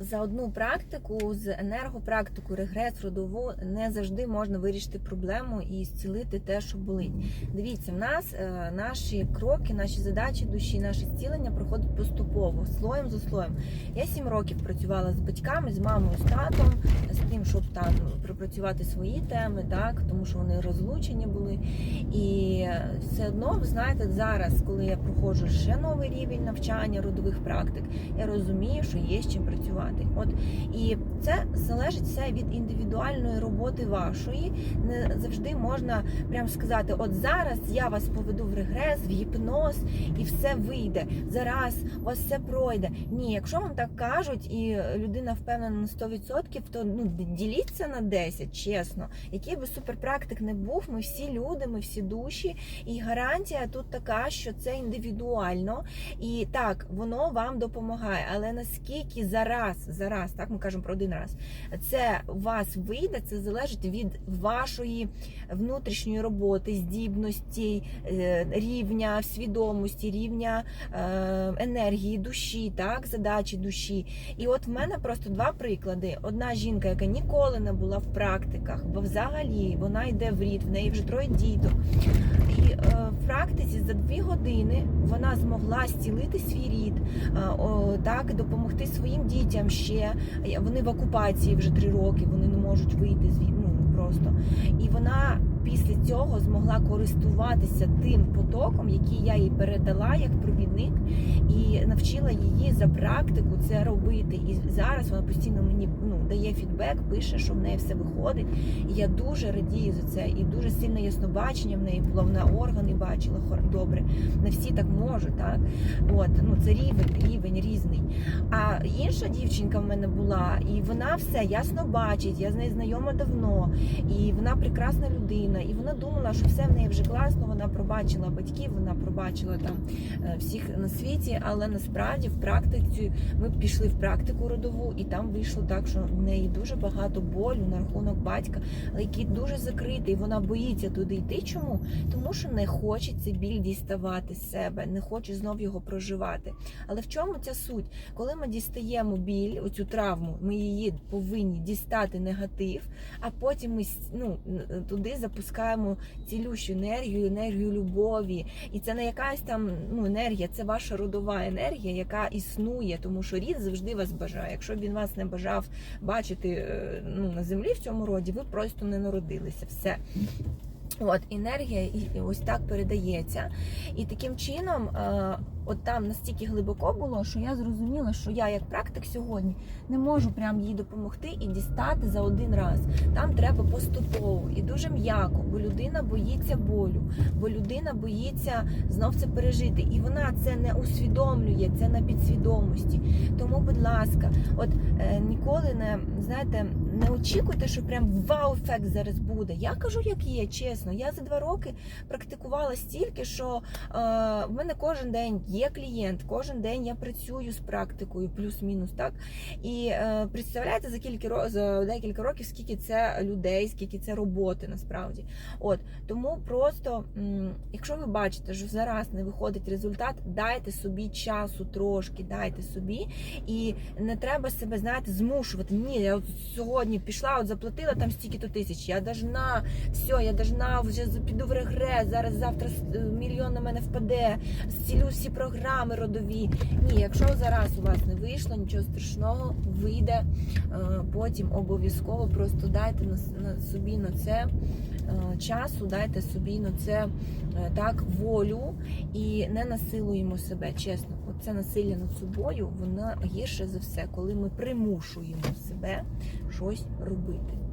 За одну практику з енергопрактику, регрес, родову не завжди можна вирішити проблему і зцілити те, що болить. Дивіться, в нас е, наші кроки, наші задачі душі, наше зцілення проходить поступово, слоєм за слоєм. Я сім років працювала з батьками, з мамою, з татом, з тим, щоб там пропрацювати свої теми, так тому що вони розлучені були. І все одно, ви знаєте, зараз, коли я проходжу ще новий рівень навчання родових практик, я розумію, що є з чим працювати. От і це залежить все від індивідуальної роботи вашої. Не завжди можна прям сказати: от зараз я вас поведу в регрес, в гіпноз, і все вийде. Зараз у вас все пройде. Ні, якщо вам так кажуть, і людина впевнена на 100%, то ну діліться на 10, чесно. Який би суперпрактик не був, ми всі люди, ми всі душі, і гарантія тут така, що це індивідуально, і так воно вам допомагає. Але наскільки зараз, зараз, так ми кажемо про один раз, це у вас вийде, це залежить від вашої внутрішньої роботи, здібності, е, рівня свідомості, рівня е, енергії, душі, так, задачі душі. І от в мене просто два приклади. Одна жінка, яка ніколи не була в практиках, бо взагалі вона йде в рід, в неї вже троє діток. І е, в практиці за дві години вона змогла зцілити свій рід, так допомогти своїм дітям ще. Вони в окупації вже три роки, вони не можуть вийти з ну, просто. І вона після цього змогла користуватися тим потоком, який я їй передала як провідник, і навчила її за практику це робити. І зараз вона постійно мені ну, дає фідбек, пише, що в неї все виходить. І я дуже радію за це. І дуже сильне яснобачення в неї було. Вона органи бачила добре. Не всі так можуть, так? От, ну це рівень, рівень різний. А інша дівчинка в мене була, і вона все ясно бачить. Я з нею знайома давно, і вона прекрасна людина. І вона думала, що все в неї вже класно. Вона пробачила батьків, вона пробачила там всіх на світі, але насправді в практиці ми пішли в практику родову, і там вийшло так, що в неї дуже багато болю на рахунок батька, який дуже закритий. Вона боїться туди йти. Чому? Тому що не хоче цей біль діставати з себе, не хоче знов його проживати. Але в чому ця суть? Коли ми дістаємо біль, оцю травму, ми її повинні дістати негатив, а потім ми ну, туди запускаємо цілющу енергію, енергію любові. І це не якась там ну, енергія, це ваша родова енергія, яка існує, тому що рід завжди вас бажає. Якщо б він вас не бажав бачити ну, на землі в цьому роді, ви просто не народилися. Все. От енергія і ось так передається. І таким чином, е, от там настільки глибоко було, що я зрозуміла, що я, як практик сьогодні, не можу прям їй допомогти і дістати за один раз. Там треба поступово і дуже м'яко, бо людина боїться болю, бо людина боїться знов це пережити. І вона це не усвідомлює, це на підсвідомості. Тому, будь ласка, от е, ніколи не знаєте, не очікуйте, що прям вау-ефект зараз буде. Я кажу, як є, чесно. Я за два роки практикувала стільки, що е, в мене кожен день є клієнт, кожен день я працюю з практикою, плюс-мінус. так. І е, представляєте за кілька за декілька років, скільки це людей, скільки це роботи насправді. От тому просто, якщо ви бачите, що зараз не виходить результат, дайте собі часу трошки, дайте собі, і не треба себе, знаєте, змушувати. Ні, я от сьогодні пішла, от заплатила там стільки-то тисяч. Я должна, все, я должна вже піду в регрес. Зараз завтра мільйон на мене впаде, зцілю всі програми родові. Ні, якщо зараз у вас не вийшло, нічого страшного, вийде потім обов'язково. Просто дайте на, собі на це часу, дайте собі на це е, так волю і не насилуємо себе. Чесно, оце насилля над собою, воно гірше за все, коли ми примушуємо себе щось робити.